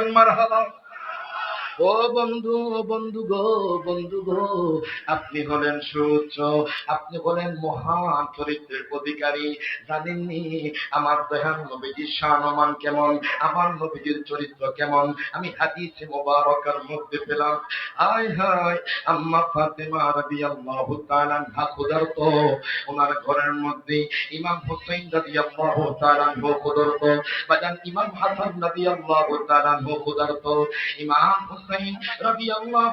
কোন মারহাবা ও বন্ধু ও বন্ধু গো বন্ধু গো, আপনি হলেন সুউচ্চ, আপনি হলেন মহান চরিত্রের অধিকারী। জানেননি আমার দয়াল নবীজির শানমান কেমন, আমার নবীজির চরিত্র কেমন? আমি হাদিসে মোবারকার মধ্যে পেলাম। আয় হায়, আম্মা ফাতেমা ক্ষুধার্ত। ওনার ঘরের মধ্যে ইমাম হুসাইন রাদিয়াল্লাহু তাআলা আনহু ক্ষুধার্ত। বাজান ইমাম হাসান রাদিয়াল্লাহু তাআলা আনহু ক্ষুধার্ত। ইমাম খাবারের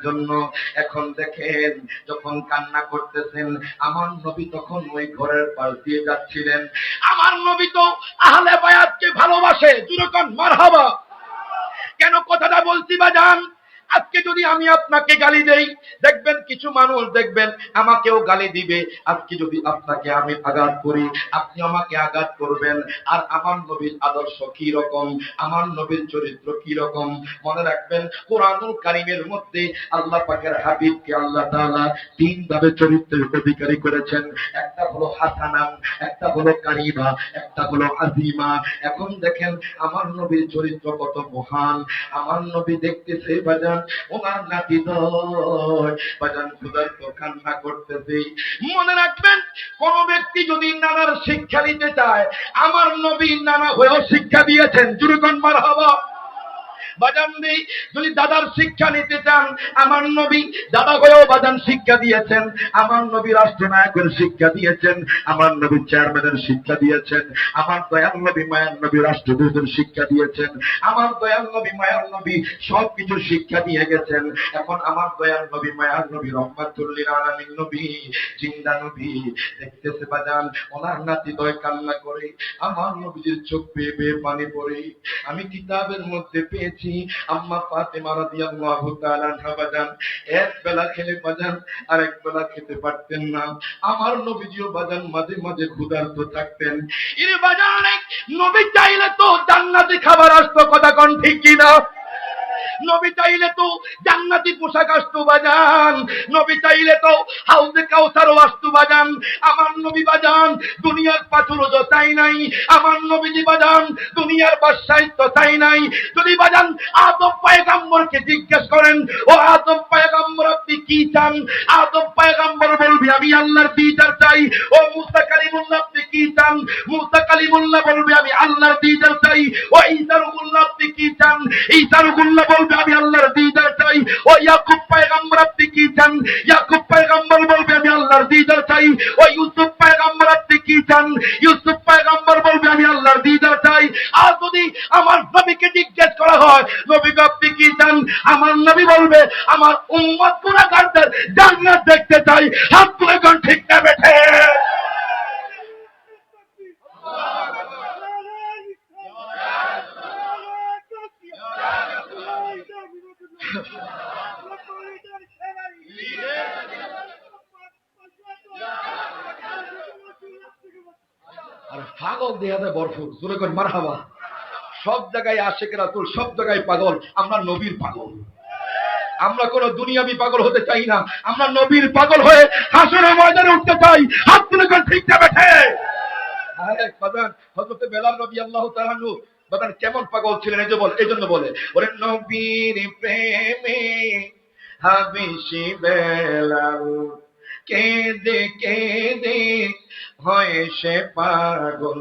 জন্য। এখন দেখেন, যখন কান্না করতেছেন, আমার নবী তখন ওই ঘরের পাশ দিয়ে যাচ্ছিলেন। আমার নবী তো আহলে বায়াতকে ভালোবাসে। জুরকন, মারহাবা। কেন কথাটা বলছি বাজান? আজকে যদি আমি আপনাকে গালি দেই, দেখবেন কিছু মানুষ দেখবেন আমাকেও গালি দিবে। আজকে যদি আপনাকে আমি আঘাত করি, আপনি আমাকে আঘাত করবেন। আর আমার নবীর আদর্শ কি রকম? আমার নবীর চরিত্র কি রকম? মনে রাখবেন, কোরআনুল কারিমের মধ্যে আল্লাহ পাকের হাবিবকে আল্লাহ তাআলা তিন ভাবে চরিত্রের অধিকারী করেছেন। একটা হলো হাসানাম একটা হলো কারিমা, একটা হলো আজিমা। এখন দেখেন, আমার নবীর চরিত্র কত মহান। আমার নবী দেখতেছে ওনার নাতি মনে রাখবেন, কোন ব্যক্তি যদি নানার শিক্ষা নিতে চায়, আমার নবী নানা হয়েও শিক্ষা দিয়েছেন। জুরুকন মার হবা বাজান নেই যদি দাদার শিক্ষা নিতে চান, আমার নবী দাদা হয়েও বাজান শিক্ষা দিয়েছেন, আমার নবী রাষ্ট্রনায়কের শিক্ষা দিয়েছেন, আমার নবী চেয়ারম্যানের শিক্ষা দিয়েছেন, আমার দয়াল নবী, মায়ার নবী রাষ্ট্রদূতের শিক্ষা দিয়েছেন, আমার দয়াল নবী, মায়ার নবী সবকিছু শিক্ষা দিয়ে গেছেন, এখন আমার দয়াল নবী, মায়ার নবী রহমাতুল্লিল আলামিন নবী, জিন্দা নবী, দেখতেছে বাজান, ওনার নাতি দয় কান্না করে, আমার নবীজির চোখ পেয়ে পেয়ে পানি পড়ে, আমি কিতাবের মধ্যে পেয়েছি আম্মা ফাতেমা রাদিয়াল্লাহু তাআলা বাজান, এক বেলা খেলে বাজান আর এক বেলা খেতে পারতেন না। আমার নবীজিও বাজান মাঝে মাঝে ক্ষুধার্ত থাকতেন। ইরে বাজান, নবী চাইলে তো জান্নাতি খাবার আসতো, কথা কন ঠিক কি না নবী চাইলে তো জান্নাতি পোশাক আসতো বাজান। নবী চাইলে তো হাউজে কাউসারও আসতো বাজান। আমার নবী বাজান, দুনিয়ার পাথরও চাই নাই। আমার নবীজি বাজান, দুনিয়ার বাদশাহিত্য চাই নাই। যদি বাজান আদম পায়গাম্বরকে জিজ্ঞেস করেন, ও আদম পায়গাম্বর আপনি কি চান? আদম পায়গাম্বর বলবি, আমি আল্লাহর দিদার চাই। ও মুসা কালিমুল্লাহ আপনি কি চান? মুসা কালিমুল্লাহ বলবে, আমি আল্লাহর দিদার চাই। ও ঈসারুল্লাহ আপনি কি চান? ঈসারুল্লাহ বলবে, আমি আল্লাহর দিদার চাই। ও ইয়াকুব পয়গম্বর, আপনি কি চান? ইয়াকুব পয়গম্বর বলবে, আমি আল্লাহর দিদার চাই। ও ইউসুফ পয়গম্বর, আপনি কি চান? ইউসুফ পয়গম্বর বলবে, আমি আল্লাহর দিদার চাই। আর যদি আমার নবীকে জিজ্ঞেস করা হয় নবীকে আপনি কি চান? আমার নবী বলবে, আমার উম্মত পুরা গান্ডার জান্নাত দেখতে চাই। হাত তুলে ঠিক না বেঠে। আর পাগল দেহাতে বরফুর, জোরে করে, মারহাবা। সব জায়গায় আশেখ রাসূল, সব জায়গায় পাগল। আমরা নবীর পাগল। আমরা কোন দুনিয়াবি পাগল হতে চাই না। আমরা নবীর পাগল হয়ে হাসনের ময়দানে উঠতে চাই। হাত তুলে ঠিক না বেঠে। বাজান বেলাল রাদিয়াল্লাহু তাআলা আনহু বাজান কেমন পাগল ছিলেন? এই বল, এই জন্য বলে। ওরে নবীর প্রেমে হাবিশি বেলাল কেঁদে কেঁদে হয় সে পাগল।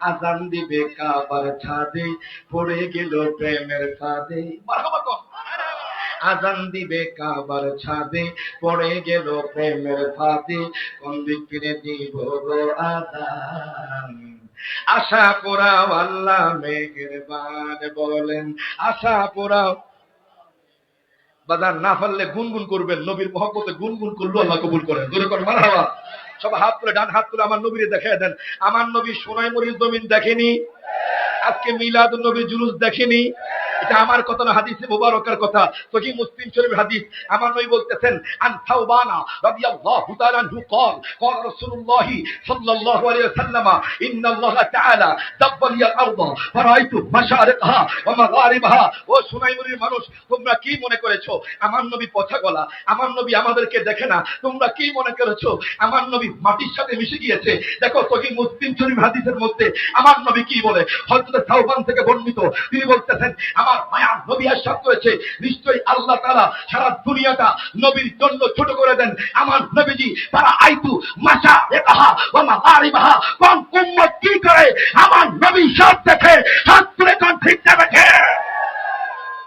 আজান দিবে কাবার ছাদে, পড়ে গেল প্রেমের ফাঁদে। আজান দিবে কাবার ছাদে, পড়ে গেল প্রেমের ফাঁদে। কোন দিক ফিরে দিব আজান? আশা পোড়াও আল্লাহ মেঘের বান বলেন। আশা পোড়াও। বাজার না পারলে গুনগুন করবেন, নবীর মহব্বতে গুনগুন করল আল্লাহ কবুল করেন। দূরে করেন মারা সব হাত তুলে, ডান হাত তুলে আমার নবীরে দেখায় দেন। আমার নবী সোনাই মরির জমিন দেখেনি। আজকে মিলাদ নবী জুলুস দেখেনি। এটা আমার কথা না হাদিসে মুবারকের কথা সহি মুসলিম শরীফের হাদিস আমার নবী বলতেছেন আন থাওবানা রাদিয়াল্লাহু তাআলা আনহু قال قال رسول الله صلى الله عليه وسلم ان الله تعالى دبر لي الارض فرايت مشارقها ومغاربها ও সুনাইমুরির মানুষ তোমরা কি মনে করেছো আমার নবী পথা গলা আমার নবী আমাদেরকে দেখে না তোমরা কি মনে করেছো আমার নবী মাটির সাথে মিশে গিয়েছে দেখো সহি মুসলিম শরীফ হাদিসের মধ্যে আমার নবী কি বলে হযরত সাউবান থেকে বর্ণিত তিনি বলতেছেন আমার মায়ার নবী আশাদ করেছে, নিশ্চয়ই আল্লাহ তাআলা সারা দুনিয়াটা নবীর জন্য ছোট করে দেন। আমার নবীজি, তারা আইতু মাসা একাহা ওয়া মাগারিবাহা, কোন উম্মত কি করে আমার নবী সব দেখে, হাত তুলে কোন ঠিক না দেখে?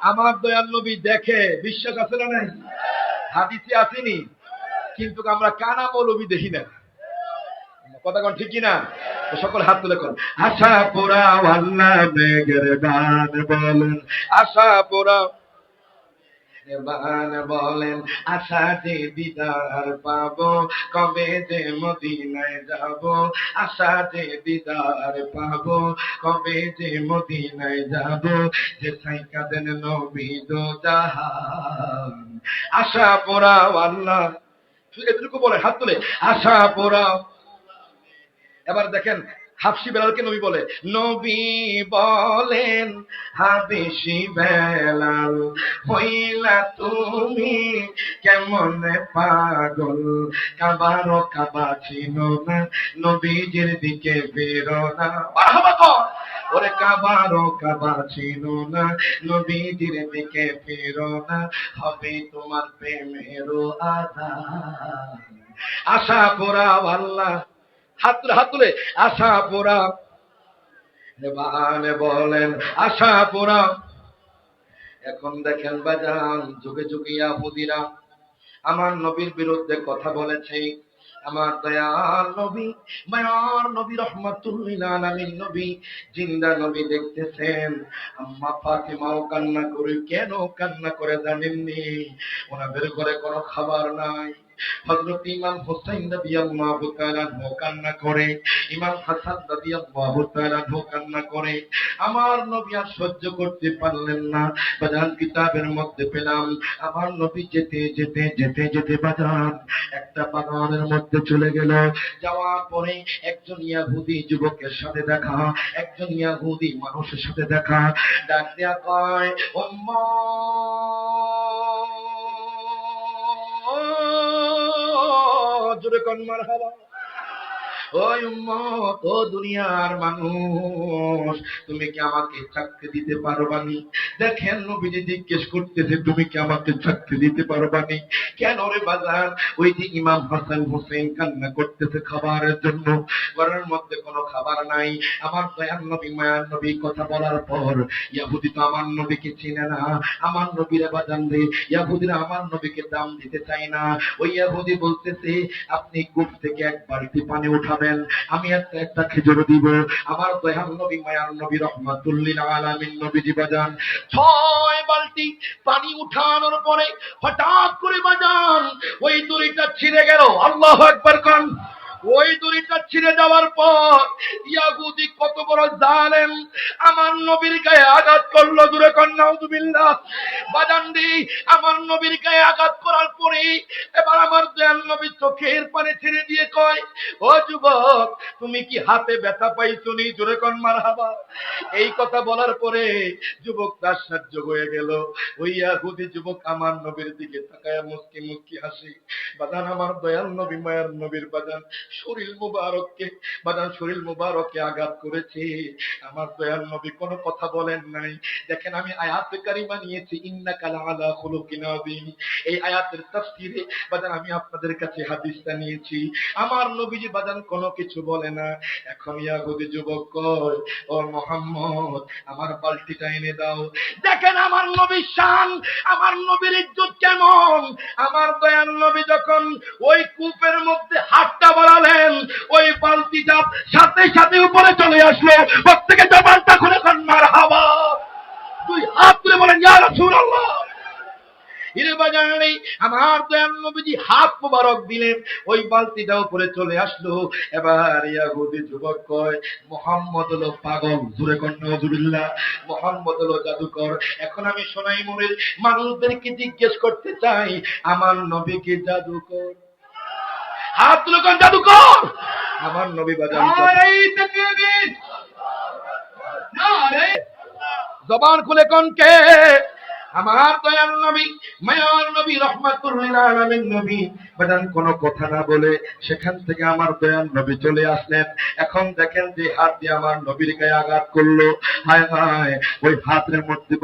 আমার দয়াল নবী দেখে, বিশ্বাস আছে না নাই? হাদিসে আসেনি, কিন্তু আমরা কানা মৌলবী দেখি না কথা কোন? ঠিক না সকল হাত তুলে কোন আশা পোড়া আল্লাহ মেঘের বান বলেন। আশা পোড়া বান বলেন, আশা যে দিদার পাবো, কবে যে মদিনায় যাব, আশা যে দিদার পাবো, কবে যে মদিনায় যাব, যে সাইকা দেন নবী আশা পোড়া আল্লাহ এতটুকু বলে, হাত তুলে। আশা পোড়া এবার দেখেন হাফসি বেলালকে নবী বলে, নবী বলেন হাবিসি বেলাল, হইলা তুমি কেমন পাগল? কাবারো কাবা ছিল না, নবীজির দিকে বেরো না। কর। ওরে কাবারো কাবা ছিল না, নবীজির দিকে ফেরো না, হবে তোমার প্রেমেরও আধার। আশা পোড়া আল্লাহ হাত তুলে হাত তুলে। আশা পোড়া। বলেন, আশা পোড়া। এখন দেখেন বাজান, যুগে যুগে ইয়াহুদিরা আমার নবীর বিরুদ্ধে কথা বলেছে। আমার দয়াল নবী, মায়ার নবী, রহমাতুল্লিল আলামিন নবী, জিন্দা নবী দেখতেছেন। আম্মা ফাতিমাও কান্না করে, কেন কান্না করে জানেননি? ওনাদের ঘরে কোনো খাবার নাই। হযরত ইমাম রাদিয়াল্লাহু তাআলা কান্না করে, ইমাম হাসান রাদিয়াল্লাহু তাআলা কান্না করে। আমার নবী আর সহ্য করতে পারলেন না। বাজান কিতাবের মধ্যে পেলাম, আমার নবী যেতে যেতে যেতে যেতে বাজান একটা বাগানের মধ্যে চলে গেল। যাওয়ার পরে একজন ইয়াহুদি যুবকের সাথে দেখা, একজন ইয়াহুদি মানুষের সাথে দেখা। ডাক দেয়া কয়, উম্মত! জোরে কন মারহাবা। দুনিয়ার মানুষ, তুমি কি আমাকে চাকরি দিতে পারবানি? দেখেন নবীজি জিজ্ঞেস করতেছে, তুমি কি আমাকে চাকরি দিতে পারবানি? কেন রে বাজার? ওই যে ইমাম হাসান হোসেন কান্না করতেছে খাবারের জন্য। ঘরের মধ্যে কোনো খাবার নাই। আমার দয়ার নবী, মায়ার নবী কথা বলার পর, ইয়াহুদি তো আমার নবীকে চিনে না। আমার নবীরে বাজান রে, ইয়াহুদিরা আমার নবীকে দাম দিতে চায় না। ওই ইয়াহুদি বলতেছে, আপনি কূপ থেকে এক বালতি পানি উঠাবেন আমি একটা একটা খেজুর দিব। আমার দয়াল নবী, মায়ার নবী, রহমাতুল্লিল আলামিন নবীজি বাজান। ছয় বালতি পানি উঠানোর পরে হঠাৎ করে বাজান, ওই দড়িটা ছিঁড়ে গেল। আল্লাহ একবার কান। ওই দড়িটা ছিঁড়ে যাওয়ার পর, ইয়াহুদি কত বড় জালেম, আমার নবীর গায়ে আঘাত করল দূরে কন্যাউজুবিল্লাহ বাজান্দি আমার নবীর গায়ে আঘাত করার পরে এবার আমার দয়াল নবী চোখের পানি ছেড়ে দিয়ে কয়, ও যুবক, তুমি কি হাতে ব্যথা পাইছো নি? জোরে কন, মারহাবা। এই কথা বলার পরে যুবক তার সাহায্য হয়ে গেল। ওই ইয়াহুদি যুবক আমার নবীর দিকে তাকায় মুস্কি মুস্কি হাসি। বাজান, আমার দয়াল নবী, মায়ার নবীর বাজান শরীর মুবারককে বাজান শরীর মুবারককে আঘাত করেছে। আমার দয়াল নবী কোনো কথা বলেন নাই। দেখেন আমি আয়াত কারিমা নিয়েছি ইন্না কালা আলা খুলুকিন আযীম। এই আয়াতের তাফসীরে বাজান আমি আপনাদের কাছে হাদিসটা নিয়েছি। আমার নবীজি বাজান কোনো কিছু বলে না। এখন ইয়াহুদি যুবক কয়, ও মোহাম্মদ, আমার বালতিটা এনে দাও। দেখেন আমার নবীর শান, আমার নবীর ইজ্জত কেমন? আমার দয়াল নবী যখন ওই কূপের মধ্যে হাতটা বাড়ালেন ওই বালতিটা সাথে সাথে উপরে চলে আসলো, প্রত্যেকে জবানটা খুলে খান, মার হাওয়া দুই হাত তুলে বলেন, ইয়া রাসূলুল্লাহ। বাজারে আমার দয়াল নবীজি হাত মোবারক দিলেন, ওই বালতিটা উপরে চলে আসলো। এবার ইয়াহুদি যুবক কয়, মোহাম্মদ হলো পাগল, জুরে কন্যা মোহাম্মদ হলো জাদুকর। এখন আমি সোনাই মোড়ের মানুষদেরকে জিজ্ঞেস করতে চাই, আমার নবী কি জাদুকর? হাত তুলে কোন, জাদুকর! আমার নবী বাজান জবান খুলে কোন কে আমার দয়াল নবী, মায়ার নবী রহমাতুল্লিল নবী। কোনো কথা না বলে সেখান থেকে আমার দয়াল নবী চলে আসলেন। এখন দেখেন যে হাত দিয়ে আমার নবীর গায়ে আঘাত করল। হায় হায়, ওই হাতের মধ্যে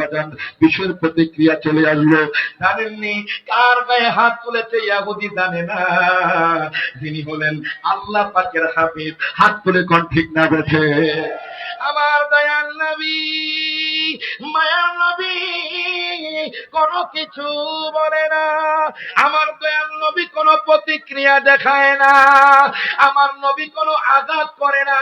প্রতিক্রিয়া চলে আসলো। জানেননি কার গায়ে হাত তুলেছে ইয়াহুদি জানে না। যিনি হলেন আল্লাহ পাকের হাবিব। হাত তুলে কোন ঠিক না বেছে আমার দয়াল নবী নবী কোনো কিছু বলে না। আমার দয়াল নবী কোনো প্রতিক্রিয়া দেখায় না। আমার নবী কোনো আঘাত করে না।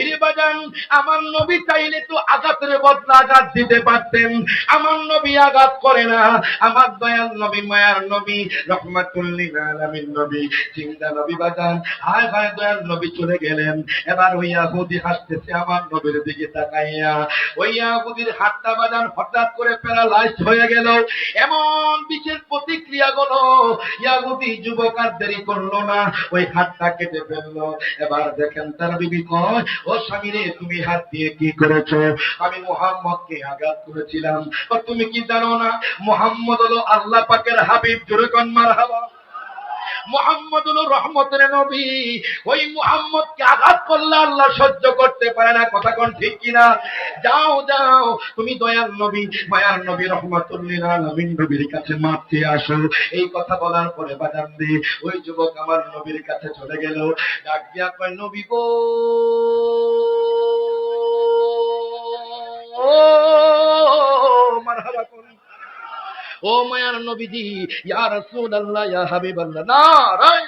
ইরে বাজান, আমার নবী চাইলে তো আঘাতের বদলা আঘাত দিতে পারতেন। আমার নবী আঘাত করে না। আমার দয়াল নবী, মায়ার নবী রহমাতুল্লিল আলামিন নবী চিন্তা নবী বাজান, হায় হায় দয়াল নবী চলে গেলেন। এবার ওই ইয়াহুদি হাসতেছে আমার নবীর দিকে তাকাইয়া। ওই ইয়াহুদির হাতটা বাজান হঠাৎ করে প্যারালাইজড হয়ে গেল। এমন বিশেষ প্রতিক্রিয়া গুলো ইয়াগুদি যুবক আর দেরি করল না। ওই হাতটা কেটে ফেলল। এবার দেখেন তার বিবি কয়, ও স্বামী রে তুমি হাত দিয়ে কি করেছ? আমি মোহাম্মদকে আঘাত করেছিলাম। তুমি কি জানো না, মোহাম্মদ হলো আল্লাহ পাকের হাবিব। জোরে কন হাবা হলো রহমতের নবী। ওই মোহাম্মদকে আঘাত করলে আল্লাহ সহ্য করতে পারে না। কথা কোন ঠিক কিনা? যাও যাও। তুমি দয়াল নবী, মায়ার নবী, রহমতুল্লিল আলামিন নবীর কাছে মাপ আসো। এই কথা বলার পরে বাজান দি, ওই যুবক আমার নবীর কাছে চলে গেল। ডাক দিয়া কয়, নবী গো! মারহাবা ও মায়ার নবীজি ইয়া রাসূলুল্লাহ ইয়া হাবিবাল্লাহ নারায়